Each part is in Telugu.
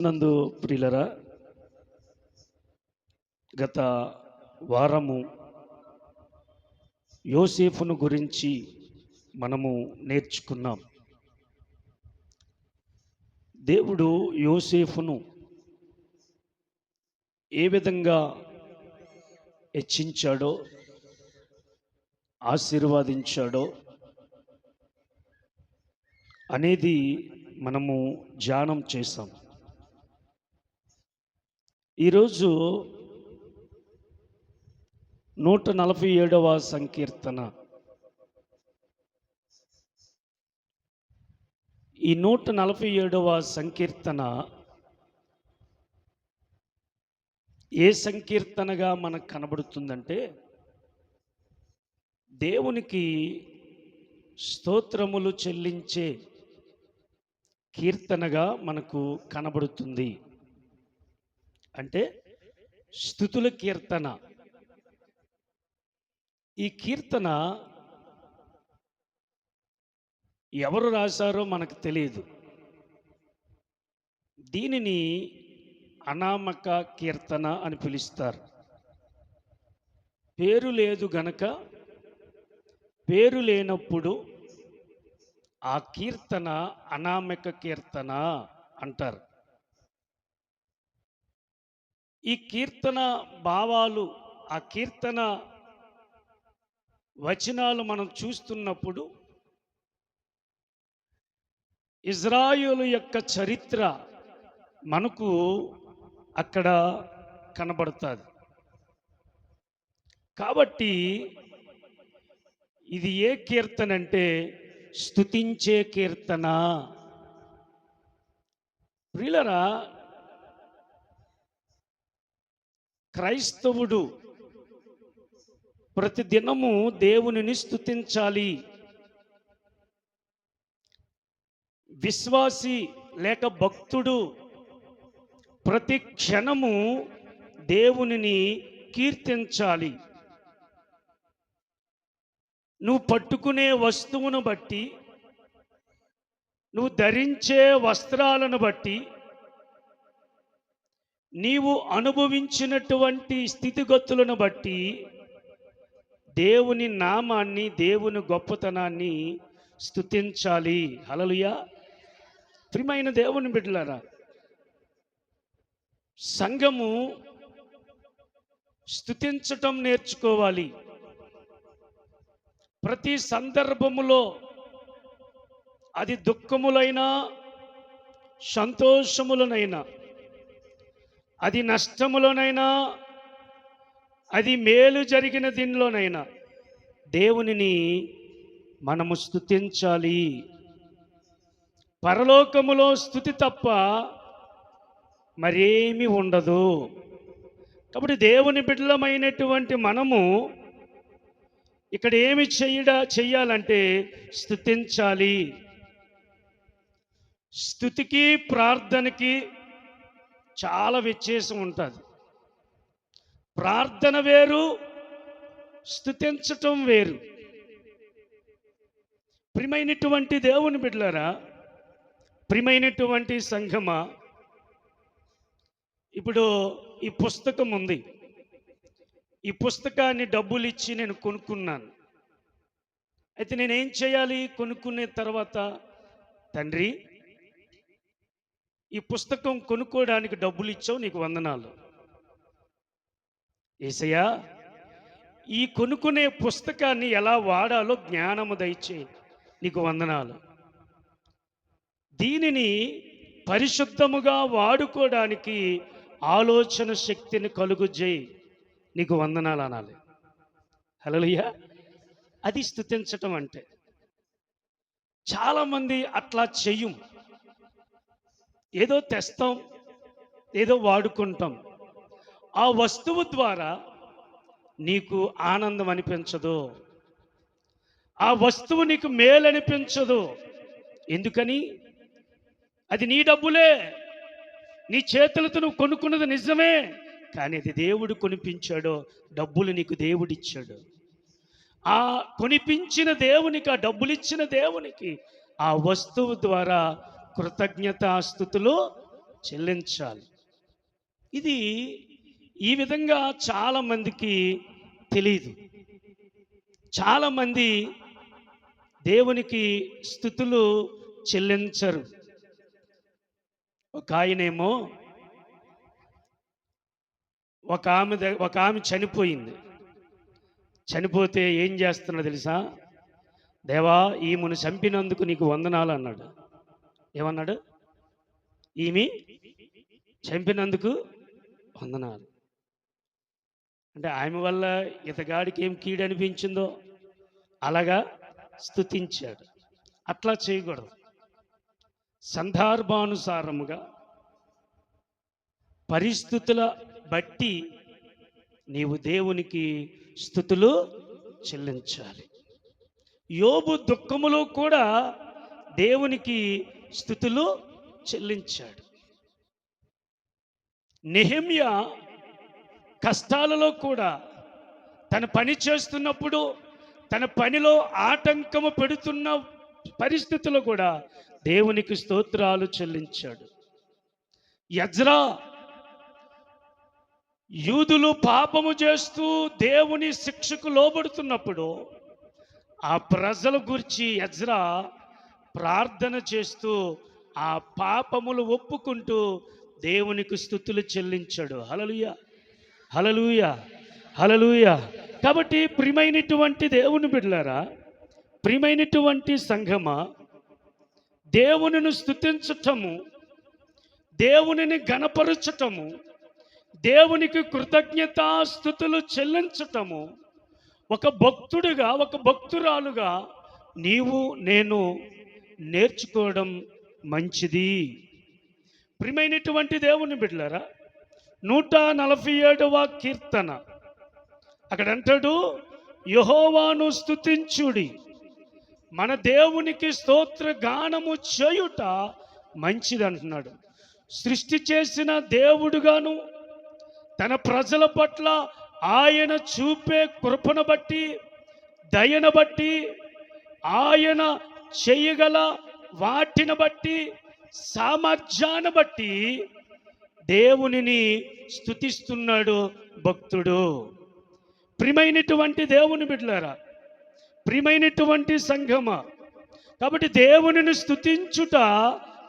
నందు ప్రియులరా గత వారము యోసేఫును గురించి మనము నేర్చుకున్నాం. దేవుడు యోసేఫును ఏ విధంగా హెచ్చించాడో ఆశీర్వాదించాడో అనేది మనము ధ్యానం చేసాం ఈరోజు నూట నలభై ఏడవ సంకీర్తన. ఈ నూట నలభై ఏడవ సంకీర్తన ఏ సంకీర్తనగా మనకు కనబడుతుందంటే దేవునికి స్తోత్రములు చెల్లించే కీర్తనగా మనకు కనబడుతుంది. అంటే స్థుతుల కీర్తన. ఈ కీర్తన ఎవరు రాశారో మనకు తెలియదు. దీనిని అనామక కీర్తన అని పిలుస్తారు. పేరు లేదు గనక పేరు లేనప్పుడు ఆ కీర్తన అనామక కీర్తన అంటారు. ఈ కీర్తన భావాలు ఆ కీర్తన వచనాలు మనం చూస్తున్నప్పుడు ఇజ్రాయులు యొక్క చరిత్ర మనకు అక్కడ కనబడుతుంది. కాబట్టి ఇది ఏ కీర్తన అంటే స్తుతించే కీర్తన. ప్రియులరా క్రైస్తవుడు ప్రతి దినము దేవునిని స్తుతించాలి. విశ్వాసి లేక భక్తుడు ప్రతి క్షణము దేవునిని కీర్తించాలి. నువ్వు పట్టుకునే వస్తువును బట్టి నువ్వు ధరించే వస్త్రాలను బట్టి నీవు అనుభవించినటువంటి స్థితిగతులను బట్టి దేవుని నామాన్ని దేవుని గొప్పతనాన్ని స్థుతించాలి హలలుయా ప్రియమైన దేవుని బిడ్డలారా సంఘము స్థుతించటం నేర్చుకోవాలి. ప్రతి సందర్భములో అది దుఃఖములైనా సంతోషములనైనా అది నష్టములోనైనా అది మేలు జరిగిన దీనిలోనైనా దేవునిని మనము స్థుతించాలి పరలోకములో స్థుతి తప్ప మరేమి ఉండదు. కాబట్టి దేవుని బిడ్డలమైనటువంటి మనము ఇక్కడ ఏమి చెయ్యడా చెయ్యాలంటే స్థుతించాలి స్థుతికి ప్రార్థనకి చాలా వ్యత్యాసం ఉంటుంది. ప్రార్థన వేరు స్థుతించటం వేరు. ప్రియమైనటువంటి దేవుని బిడ్డలారా ప్రియమైనటువంటి సంఘమా ఇప్పుడు ఈ పుస్తకం ఉంది. ఈ పుస్తకాన్ని డబ్బులు ఇచ్చి నేను కొనుక్కున్నాను. అయితే నేనేం చేయాలి? కొనుక్కునే తర్వాత తండ్రి ఈ పుస్తకం కొనుక్కోవడానికి డబ్బులు ఇచ్చావు నీకు వందనాలు. ఏసయ్యా ఈ కొనుక్కునే పుస్తకాన్ని ఎలా వాడాలో జ్ఞానము దయచే నీకు వందనాలు. దీనిని పరిశుద్ధముగా వాడుకోవడానికి ఆలోచన శక్తిని కలుగు చేయి. నీకు వందనాలు అనాలి. హలోయ్యా అది స్థుతించటం అంటే చాలామంది అట్లా చెయ్యం ఏదో తెస్తాం ఏదో వాడుకుంటాం. ఆ వస్తువు ద్వారా నీకు ఆనందం అనిపించదు. ఆ వస్తువు నీకు మేలు అనిపించదు. ఎందుకని? అది నీ డబ్బులే. నీ చేతులతో నువ్వు కొనుక్కున్నది నిజమే. కానీ అది దేవుడు కొనిపించాడో. డబ్బులు నీకు దేవుడిచ్చాడు. ఆ కొనిపించిన దేవునికి ఆ డబ్బులు ఇచ్చిన దేవునికి ఆ వస్తువు ద్వారా కృతజ్ఞతాస్థుతులు చెల్లించాలి. ఇది ఈ విధంగా చాలామందికి తెలియదు చాలామంది దేవునికి స్థుతులు చెల్లించరు. ఒక ఆయనేమో ఒక ఆమె ఒక ఆమె చనిపోయింది. చనిపోతే ఏం చేస్తున్నా తెలుసా? దేవా ఈమెను చంపినందుకు నీకు వందనాలు అన్నాడు. ఏమన్నాడు? ఈమె చంపినందుకు వందనాలు. అంటే ఆమె వల్ల ఇతగాడికి ఏం కీడు అనిపించిందో అలాగా స్తుతించాడు. అట్లా చేయకూడదు. సందర్భానుసారముగా పరిస్థితుల బట్టి నీవు దేవునికి స్థుతులు చెల్లించాలి. యోబు దుఃఖములో కూడా దేవునికి స్థుతులు చెల్లించాడు. నెహమ్య కష్టాలలో కూడా తన పని చేస్తున్నప్పుడు తన పనిలో ఆటంకము పెడుతున్న పరిస్థితుల్లో కూడా దేవునికి స్తోత్రాలు చెల్లించాడు. యజ్రా యూదులు పాపము చేస్తూ దేవుని శిక్షకు లోబడుతున్నప్పుడు ఆ ప్రజల గురించి యజ్రా ప్రార్థన చేస్తూ ఆ పాపములు ఒప్పుకుంటూ దేవునికి స్థుతులు చెల్లించాడు. హలలుయ హలలుయ హలలుయ కాబట్టి ప్రియమైనటువంటి దేవుని బిడ్డారా ప్రియమైనటువంటి సంఘమా దేవునిని స్థుతించటము దేవునిని గణపరచటము దేవునికి కృతజ్ఞతాస్థుతులు చెల్లించటము ఒక భక్తుడిగా ఒక భక్తురాలుగా నీవు నేను నేర్చుకోవడం మంచిది. ప్రియమైనటువంటి దేవుని బిడ్డలారా నూట నలభై ఏడవ కీర్తన. అక్కడ అంటాడు యహోవాను స్తుతించుడి. మన దేవునికి స్తోత్ర గానము చేయుట మంచిది అంటున్నాడు. సృష్టి చేసిన దేవుడుగాను తన ప్రజల పట్ల ఆయన చూపే కృపను బట్టి దయను బట్టి ఆయన చేయగల వాటిని బట్టి సామర్థ్యాన్ని బట్టి దేవునిని స్థుతిస్తున్నాడు భక్తుడు. ప్రియమైనటువంటి దేవుని బిడ్డలారా ప్రియమైనటువంటి సంఘమ కాబట్టి దేవునిని స్తుతించుట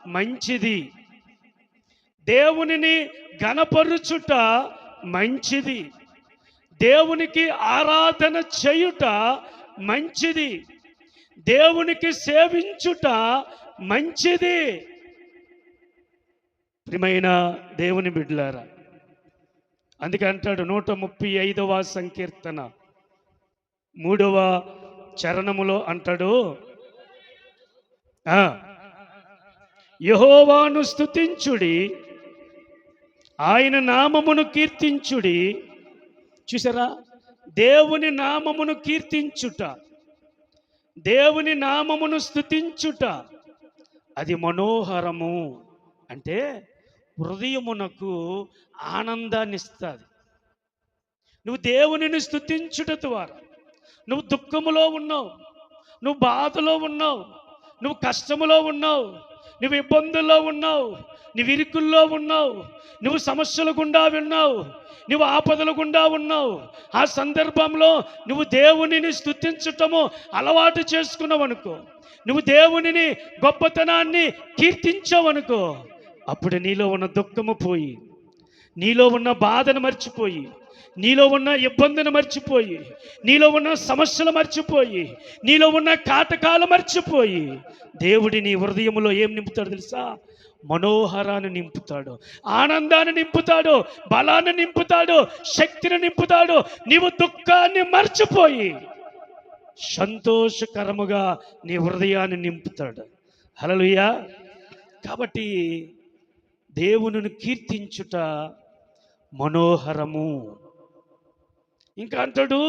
మంచిది. దేవునిని గణపరుచుట మంచిది. దేవునికి ఆరాధన చేయుట మంచిది. దేవునికి సేవించుట మంచిది. ప్రియమైన దేవుని బిడ్లారా అందుకే అంటాడు నూట ముప్పై ఐదవ సంకీర్తన. మూడవ చరణములో అంటాడు ఆ, స్థుతించుడి స్తుతించుడి ఆయన నామమును కీర్తించుడి. చూసారా? దేవుని నామమును కీర్తించుట. దేవుని నామమును స్తుతించుట అది మనోహరము అంటే హృదయమునకు ఆనందాన్ని ఇస్తుంది. నువ్వు దేవునిని స్తుతించుట ద్వారా నువ్వు దుఃఖములో ఉన్నావు. నువ్వు బాధలో ఉన్నావు. నువ్వు కష్టములో ఉన్నావు. నువ్వు ఇబ్బందుల్లో ఉన్నావు. నువ్వు ఇరుకుల్లో ఉన్నావు నువ్వు సమస్యల గుండా విన్నావు నువ్వు ఆపదల గుండా ఉన్నావు. ఆ సందర్భంలో నువ్వు దేవునిని స్తుతించటము అలవాటు చేసుకున్నావు అనుకో. నువ్వు దేవునిని గొప్పతనాన్ని కీర్తించావనుకో అప్పుడు నీలో ఉన్న దుఃఖము పోయి నీలో ఉన్న బాధను మర్చిపోయి నీలో ఉన్న ఇబ్బందిని మర్చిపోయి నీలో ఉన్న సమస్యలు మర్చిపోయి నీలో ఉన్న కాటకాలు మర్చిపోయి దేవుడి నీ హృదయంలో ఏం నింపుతాడు తెలుసా? మనోహరాన్ని నింపుతాడు ఆనందాన్ని నింపుతాడు బలాన్ని నింపుతాడు శక్తిని నింపుతాడు నీవు దుఃఖాన్ని మర్చిపోయి సంతోషకరముగా నీ హృదయాన్ని నింపుతాడు. హలలుయా కాబట్టి దేవునిని కీర్తించుట మనోహరము. ఇంకా అంటాడు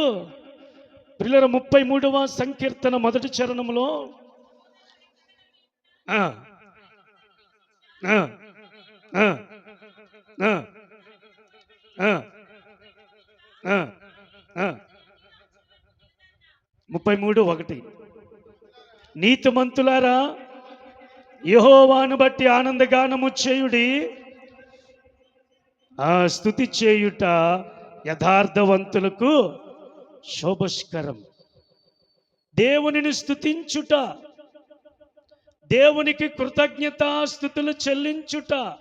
పిల్లల ముప్పై మూడవ సంకీర్తన మొదటి చరణంలో ముప్పై మూడు ఒకటి. నీతిమంతులారా యహోవాను బట్టి ఆనందగానము చేయుడి ఆ స్థుతి చేయుట యథార్థవంతులకు శోభస్కరం. దేవునిని స్థుతించుట దేవునికి కృతజ్ఞతాస్థుతులు చెల్లించుట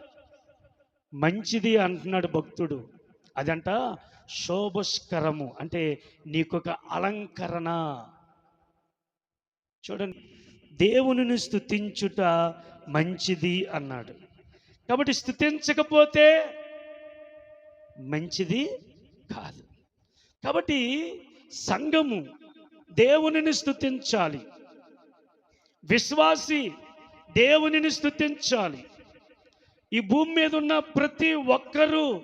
మంచిది అంటున్నాడు భక్తుడు. అదంట శోభస్కరము అంటే నీకొక అలంకరణ. చూడండి దేవునిని స్థుతించుట మంచిది అన్నాడు. కాబట్టి స్థుతించకపోతే మంచిది కాదు. కాబట్టి సంఘము దేవునిని స్థుతించాలి విశ్వాసి దేవునిని స్థుతించాలి ఈ భూమి మీద ఉన్న ప్రతి ఒక్కరూ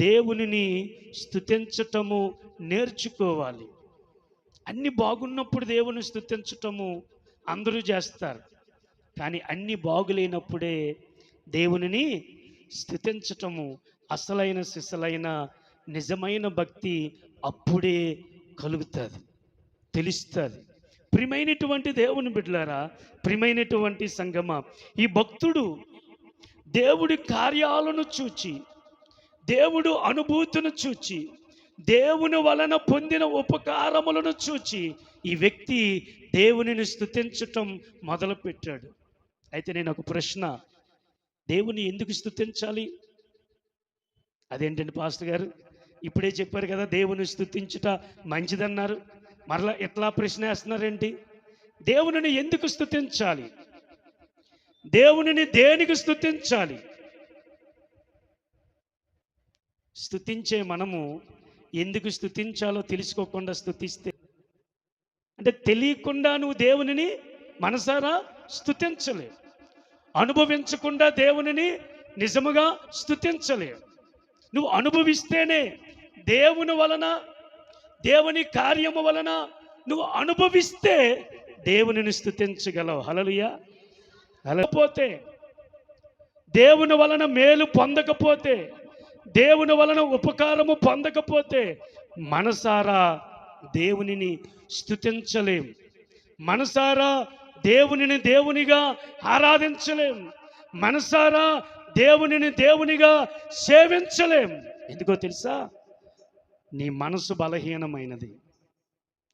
దేవునిని స్థుతించటము నేర్చుకోవాలి. అన్ని బాగున్నప్పుడు దేవుని స్థుతించటము అందరూ చేస్తారు. కానీ అన్ని బాగులేనప్పుడే దేవునిని స్థుతించటము అసలైన సిసలైన నిజమైన భక్తి అప్పుడే కలుగుతుంది తెలుస్తుంది. ప్రియమైనటువంటి దేవుని బిడ్డలారా ప్రియమైనటువంటి సంగమ ఈ భక్తుడు దేవుడి కార్యాలను చూచి దేవుడు అనుభూతిని చూచి దేవుని వలన పొందిన ఉపకారములను చూచి ఈ వ్యక్తి దేవునిని స్థుతించటం మొదలుపెట్టాడు. అయితే నేను ఒక ప్రశ్న దేవుని ఎందుకు స్థుతించాలి అదేంటండి పాస్టర్ గారు? ఇప్పుడే చెప్పారు కదా దేవుని స్థుతించుట మంచిదన్నారు. మరలా ఎట్లా ప్రశ్న వేస్తున్నారేంటి? దేవునిని ఎందుకు స్థుతించాలి దేవునిని దేనికి స్థుతించాలి స్థుతించే మనము ఎందుకు స్థుతించాలో తెలుసుకోకుండా స్థుతిస్తే అంటే తెలియకుండా నువ్వు దేవునిని మనసారా స్థుతించలేవు అనుభవించకుండా దేవునిని నిజముగా స్థుతించలేవు నువ్వు అనుభవిస్తేనే దేవుని వలన దేవుని కార్యము వలన నువ్వు అనుభవిస్తే దేవునిని స్థుతించగలవు. హలలుయా హలపోతే దేవుని వలన మేలు పొందకపోతే దేవుని వలన ఉపకారము పొందకపోతే మనసారా దేవునిని స్థుతించలేం. మనసారా దేవునిని దేవునిగా ఆరాధించలేం. మనసారా దేవునిని దేవునిగా సేవించలేం. ఎందుకో తెలుసా? నీ మనసు బలహీనమైనది.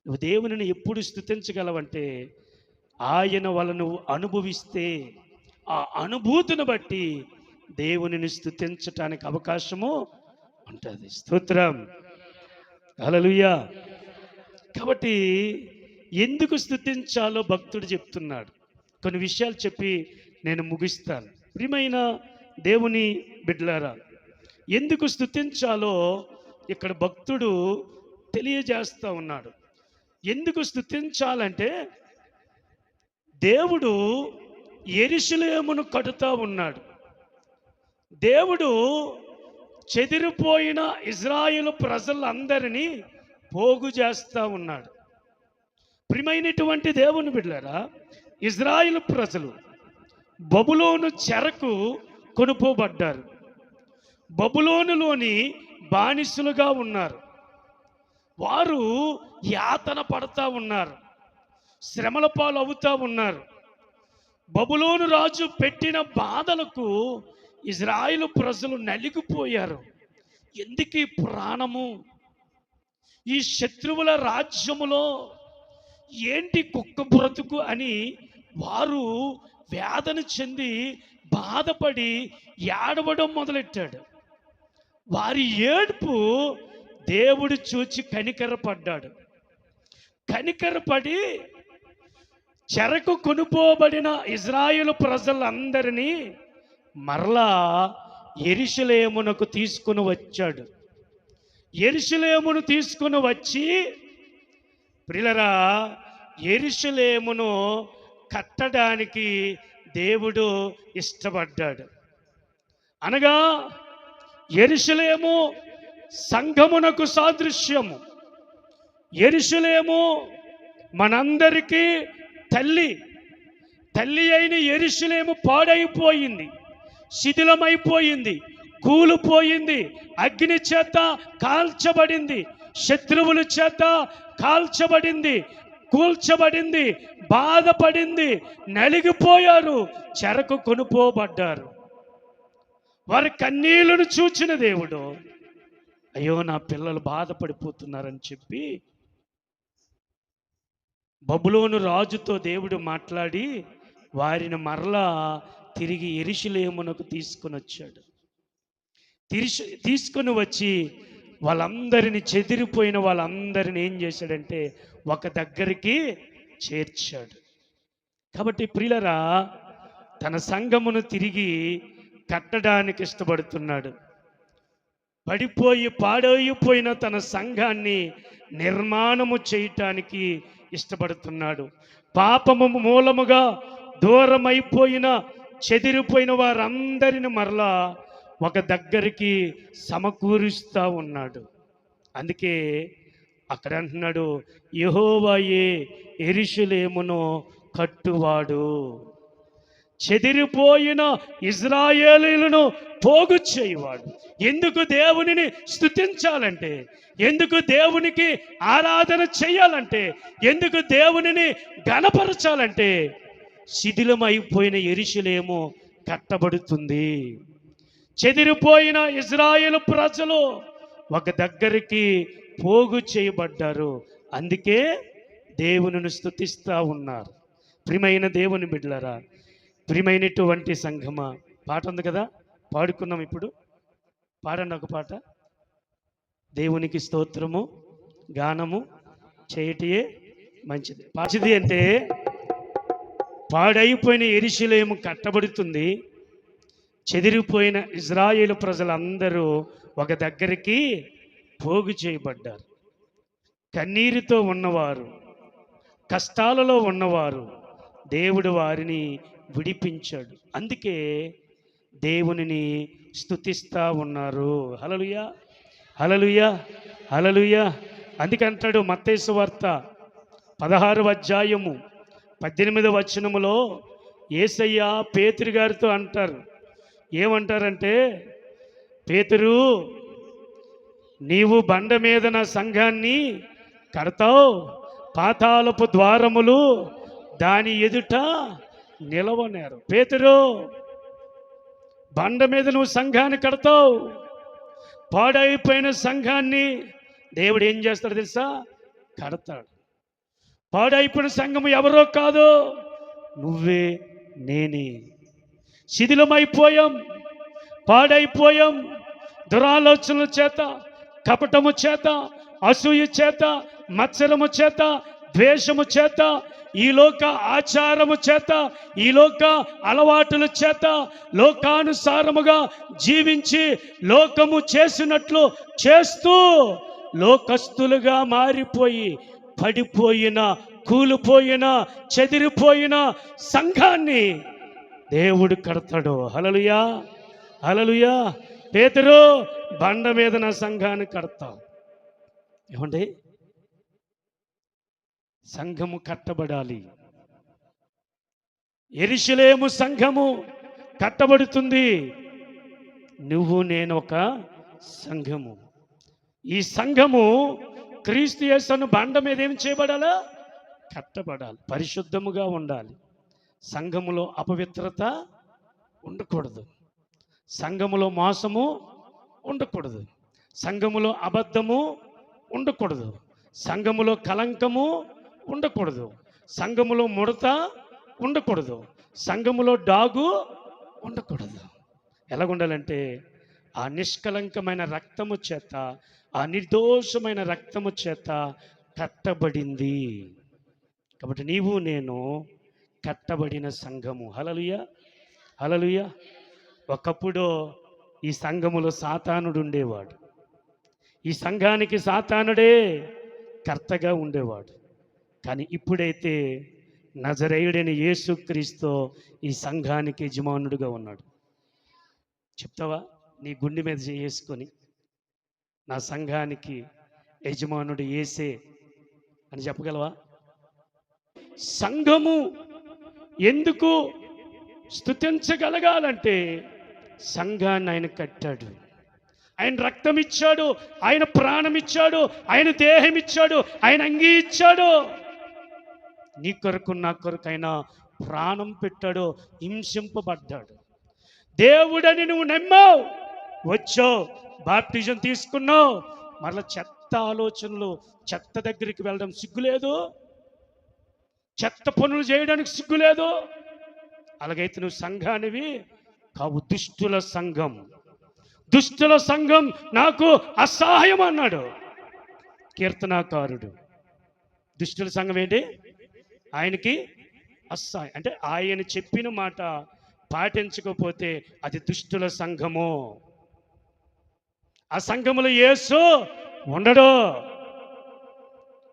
నువ్వు దేవునిని ఎప్పుడు స్థుతించగలవంటే ఆయన వల్ల నువ్వు అనుభవిస్తే ఆ అనుభూతిని బట్టి దేవునిని స్థుతించటానికి అవకాశము ఉంటుంది. స్తోత్రం. అలలుయ్యా కాబట్టి ఎందుకు స్థుతించాలో భక్తుడు చెప్తున్నాడు. కొన్ని విషయాలు చెప్పి నేను ముగిస్తాను. ప్రియమైన దేవుని బిడ్లారా ఎందుకు స్థుతించాలో ఇక్కడ భక్తుడు తెలియజేస్తూ ఉన్నాడు. ఎందుకు స్థుతించాలంటే దేవుడు ఎరిశిలేమును కడుతూ ఉన్నాడు. దేవుడు చెదిరిపోయిన ఇజ్రాయిల్ ప్రజలందరినీ పోగు చేస్తూ ఉన్నాడు. ప్రియమైనటువంటి దేవుని బిడ్డారా ఇజ్రాయిల్ ప్రజలు బబులోను చెరకు కొనుపోబడ్డారు బబులోనులోని బానిసలుగా ఉన్నారు. వారు యాతన పడతా ఉన్నారు. శ్రమల పాలు అవుతా ఉన్నారు. బబులోను రాజు పెట్టిన బాధలకు ఇజ్రాయిల్ ప్రజలు నలిగిపోయారు. ఎందుకు ఈ ప్రాణము? ఈ శత్రువుల రాజ్యములో ఏంటి కుక్క బ్రతుకు అని వారు వేదన చెంది బాధపడి ఏడవడం మొదలెట్టాడు. వారి ఏడుపు దేవుడు చూచి కనికరపడ్డాడు. కనికరపడి చెరకు కొనుపోబడిన ఇజ్రాయిల్ ప్రజలందరినీ మరలా ఎరిశలేమునకు తీసుకుని వచ్చాడు. ఎరిశలేమును తీసుకుని వచ్చి ప్రిలరా ఎరిశలేమును కట్టడానికి దేవుడు ఇష్టపడ్డాడు. అనగా ఎరుసలేము సంఘమునకు సాదృశ్యము. ఎరుసలేము మనందరికీ తల్లి. తల్లి అయిన ఎరుసలేము పాడైపోయింది. శిథిలమైపోయింది. కూలిపోయింది అగ్ని చేత కాల్చబడింది. శత్రువుల చేత కాల్చబడింది. కూల్చబడింది. బాధపడింది. నలిగిపోయారు. చెరకు కొనుపోబడ్డారు. వారి కన్నీళ్ళను చూచిన దేవుడు అయ్యో నా పిల్లలు బాధపడిపోతున్నారని చెప్పి బబులోను రాజుతో దేవుడు మాట్లాడి వారిని మరలా తిరిగి ఎరిశిలేమునకు తీసుకొని వచ్చాడు. తిరిసి తీసుకొని వచ్చి వాళ్ళందరిని చెదిరిపోయిన వాళ్ళందరిని ఏం చేశాడంటే ఒక దగ్గరికి చేర్చాడు. కాబట్టి ప్రియులరా తన సంఘమును తిరిగి కట్టడానికి ఇష్టపడుతున్నాడు. పడిపోయి పాడైపోయిన తన సంఘాన్ని నిర్మాణము చేయటానికి ఇష్టపడుతున్నాడు. పాపము మూలముగా దూరమైపోయిన చెదిరిపోయిన వారందరిని మరలా ఒక దగ్గరికి సమకూరుస్తూ ఉన్నాడు. అందుకే అక్కడ అంటున్నాడు యహోవాయే ఎరిశులేమును కట్టువాడు. చెదిరిపోయిన ఇజ్రాయేలీలను పోగు చేయవాడు. ఎందుకు దేవునిని స్థుతించాలంటే ఎందుకు దేవునికి ఆరాధన చేయాలంటే? ఎందుకు దేవునిని గణపరచాలంటే శిథిలమైపోయిన ఎరిశిలేమో కట్టబడుతుంది. చెదిరిపోయిన ఇజ్రాయేల్ ప్రజలు ఒక దగ్గరికి పోగు చేయబడ్డారు. అందుకే దేవునిని స్థుతిస్తూ ఉన్నారు. ప్రియమైన దేవుని బిడ్డలరా ప్రియమైనటువంటి సంఘమ పాట ఉంది కదా? పాడుకున్నాం ఇప్పుడు. పాడండి ఒక పాట. దేవునికి స్తోత్రము గానము చేయటియే మంచిది. మంచిది అంటే పాడైపోయిన ఎరిశిలేము కట్టబడుతుంది. చెదిరిపోయిన ఇజ్రాయేల్ ప్రజలందరూ ఒక దగ్గరికి పోగు చేయబడ్డారు. కన్నీరుతో ఉన్నవారు కష్టాలలో ఉన్నవారు దేవుడు వారిని విడిపించాడు. అందుకే దేవునిని స్తుతిస్తా ఉన్నారు. హలలుయా హలలుయా హలలుయా అందుకంటాడు మత్తేసు వార్త పదహారు అధ్యాయము పద్దెనిమిదవ వచనములో ఏసయ్య పేతురు గారితో అంటారు. ఏమంటారంటే పేతురు నీవు బండ మీద నా సంఘాన్ని కడతావు పాతాలపు ద్వారములు దాని ఎదుట నిలవనేరు. పేతురు బండ మీద నువ్వు సంఘాన్ని కడతావు. పాడైపోయిన సంఘాన్ని దేవుడు ఏం చేస్తాడు తెలుసా? కడతాడు. పాడైపోయిన సంఘము ఎవరో కాదు నువ్వే నేనే. శిథిలమైపోయాం పాడైపోయాం. దురాలోచనల చేత కపటము చేత అసూయ చేత మత్సరము చేత ద్వేషము చేత ఈ లోక ఆచారము చేత ఈ లోక అలవాటుల చేత లోకానుసారముగా జీవించి లోకము చేసినట్లు చేస్తూ లోకస్తులుగా మారిపోయి పడిపోయిన కూలిపోయిన చెదిరిపోయిన సంఘాన్ని దేవుడు కడతాడు. హలలుయా హలలుయా పేతురు బండ మీద నా సంఘాన్ని కడతావు ఏమండి? సంఘము కట్టబడాలి. ఎరిశిలేము సంఘము కట్టబడుతుంది. నువ్వు నేను ఒక సంఘము. ఈ సంఘము క్రీస్తు యేసను బండ మీద ఏం చేయబడాలా? కట్టబడాలి. పరిశుద్ధముగా ఉండాలి. సంఘములో అపవిత్రత ఉండకూడదు. సంఘములో మోసము ఉండకూడదు. సంఘములో అబద్ధము ఉండకూడదు. సంఘములో కలంకము ఉండకూడదు. సంఘములో ముడత ఉండకూడదు. సంఘములో డాగు ఉండకూడదు. ఎలాగుండాలంటే ఆ నిష్కలంకమైన రక్తము చేత ఆ నిర్దోషమైన రక్తము చేత కట్టబడింది. కాబట్టి నీవు నేను కట్టబడిన సంఘము. హలలుయ హలలుయ ఒకప్పుడు ఈ సంఘములో సాతానుడు ఉండేవాడు. ఈ సంఘానికి సాతానుడే కర్తగా ఉండేవాడు. కానీ ఇప్పుడైతే నజరేయుడైన యేసుక్రీస్తు ఈ సంఘానికి యజమానుడిగా ఉన్నాడు. చెప్తావా? నీ గుండె మీద చేసుకొని నా సంఘానికి యజమానుడు ఏసే అని చెప్పగలవా? సంఘము ఎందుకు స్థుతించగలగాలంటే సంఘాన్ని ఆయన కట్టాడు. ఆయన రక్తం ఇచ్చాడు ఆయన ప్రాణం ఇచ్చాడు ఆయన దేహం ఇచ్చాడు ఆయన అంగీ ఇచ్చాడు. నీ కొరకు నా కొరకైనా ప్రాణం పెట్టాడు హింసింపబడ్డాడు. దేవుడని నువ్వు నమ్మావు. వచ్చావు బాప్టిజం తీసుకున్నావు. మరలా చెత్త ఆలోచనలు చెత్త దగ్గరికి వెళ్ళడం సిగ్గులేదు. చెత్త పనులు చేయడానికి సిగ్గులేదు. అలాగైతే నువ్వు సంఘానివి కావు దుష్టుల సంఘం. దుష్టుల సంఘం నాకు అసహాయం అన్నాడు. కీర్తనాకారుడు. దుష్టుల సంఘం ఏంటి? ఆయనకి అస్సాయి అంటే ఆయన చెప్పిన మాట పాటించకపోతే అది దుష్టుల సంఘము. ఆ సంఘములో యేసు ఉండడు.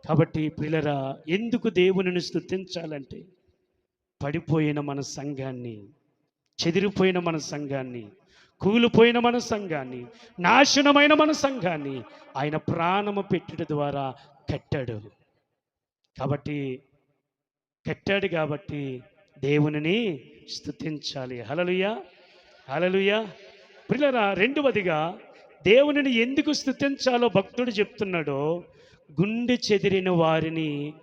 కాబట్టి పిల్లరా ఎందుకు దేవునిని స్తుతించాలంటే పడిపోయిన మన సంఘాన్ని చెదిరిపోయిన మన సంఘాన్ని కూలిపోయిన మన సంఘాన్ని నాశనమైన మన సంఘాన్ని ఆయన ప్రాణము పెట్టుట ద్వారా కట్టాడు. కాబట్టి కట్టాడు కాబట్టి దేవునిని స్తుతించాలి. హలలుయ హలలుయ పిల్లరా రెండవదిగా దేవునిని ఎందుకు స్తుతించాలో భక్తుడు చెప్తున్నాడో గుండె చెదిరిన వారిని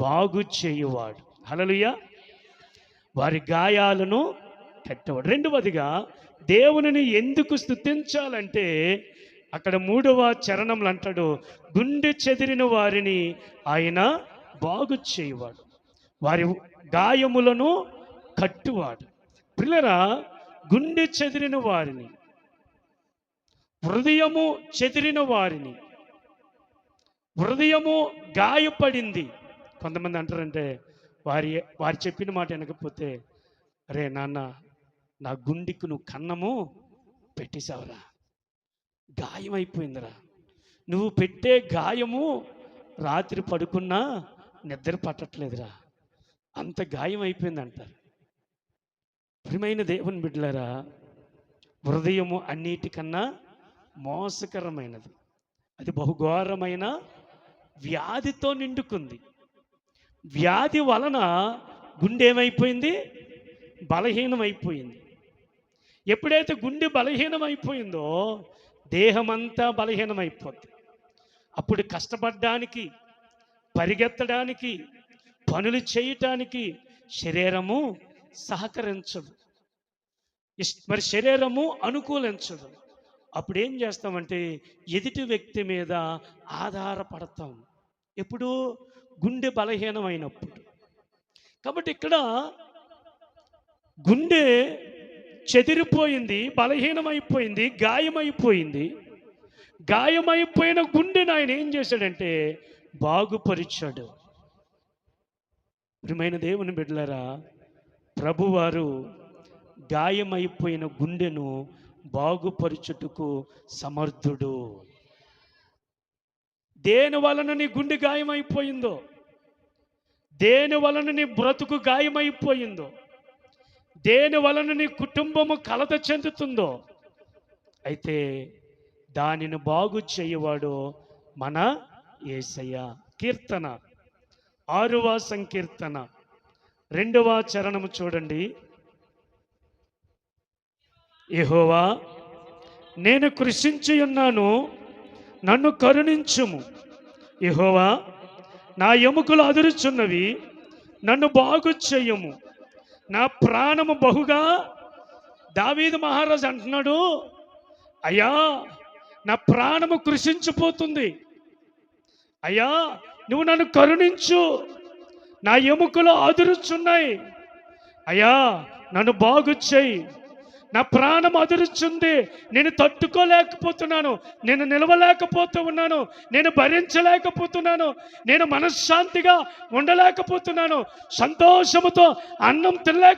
బాగు చేయువాడు. హలలుయ వారి గాయాలను కట్టవాడు. రెండవదిగా దేవునిని ఎందుకు స్థుతించాలంటే అక్కడ మూడవ చరణంలో అంటాడు గుండె చెదిరిన వారిని ఆయన బాగు చేయువాడు. వారి గాయములను కట్టువాడు. పిల్లరా గుండె చెదిరిన వారిని హృదయము చెదిరిన వారిని హృదయము గాయపడింది. కొంతమంది అంటారంటే వారి వారు చెప్పిన మాట వినకపోతే అరే నాన్న నా గుండెకు నువ్వు కన్నము పెట్టేశావురా. గాయం అయిపోయిందిరా నువ్వు పెట్టే గాయము రాత్రి పడుకున్నా నిద్ర పట్టట్లేదురా. అంత గాయం అయిపోయింది అంటారు ప్రియమైన దేవుని బిడ్డలారా హృదయము అన్నిటికన్నా మోసకరమైనది. అది బహుఘోరమైన వ్యాధితో నిండుకుంది. వ్యాధి వలన గుండె ఏమైపోయింది బలహీనమైపోయింది. ఎప్పుడైతే గుండె బలహీనమైపోయిందో దేహమంతా బలహీనమైపోద్ది. అప్పుడు కష్టపడడానికి పరిగెత్తడానికి పనులు చేయటానికి శరీరము సహకరించదు. మరి శరీరము అనుకూలించదు. అప్పుడు ఏం చేస్తామంటే ఎదుటి వ్యక్తి మీద ఆధారపడతాం. ఎప్పుడు గుండె బలహీనమైనప్పుడు. కాబట్టి ఇక్కడ గుండె చెదిరిపోయింది బలహీనమైపోయింది గాయమైపోయింది. గాయమైపోయిన గుండెను ఆయన ఏం చేశాడంటే బాగుపరిచాడు. ప్రియమైన దేవుని బిడ్డలరా ప్రభువారు గాయమైపోయిన గుండెను బాగుపరుచుటకు సమర్థుడు. దేని వలన నీ గుండె గాయమైపోయిందో దేని వలన నీ బ్రతుకు గాయమైపోయిందో దేని వలన నీ కుటుంబము కలత చెందుతుందో అయితే దానిని బాగు చేయవాడు మన ఏసయ్య. కీర్తన. ఆరువ సంకీర్తన. రెండవ చరణము చూడండి. ఎహోవా నేను కృషించి ఉన్నాను నన్ను కరుణించుము. యెహోవా నా ఎముకలు అదురుచున్నవి నన్ను బాగు చేయము. నా ప్రాణము బహుగా దావీదు మహారాజు అంటున్నాడు అయ్యా నా ప్రాణము కృషించిపోతుంది. అయ్యా నువ్వు నన్ను కరుణించు. నా ఎముకలు అదురుచున్నాయి. అయ్యా నన్ను బాగు చేయి. నా ప్రాణం అదురుచుంది. నేను తట్టుకోలేకపోతున్నాను. నేను నిలవలేకపోతూ ఉన్నాను. నేను భరించలేకపోతున్నాను. నేను మనశ్శాంతిగా ఉండలేకపోతున్నాను. సంతోషముతో అన్నం తినలేక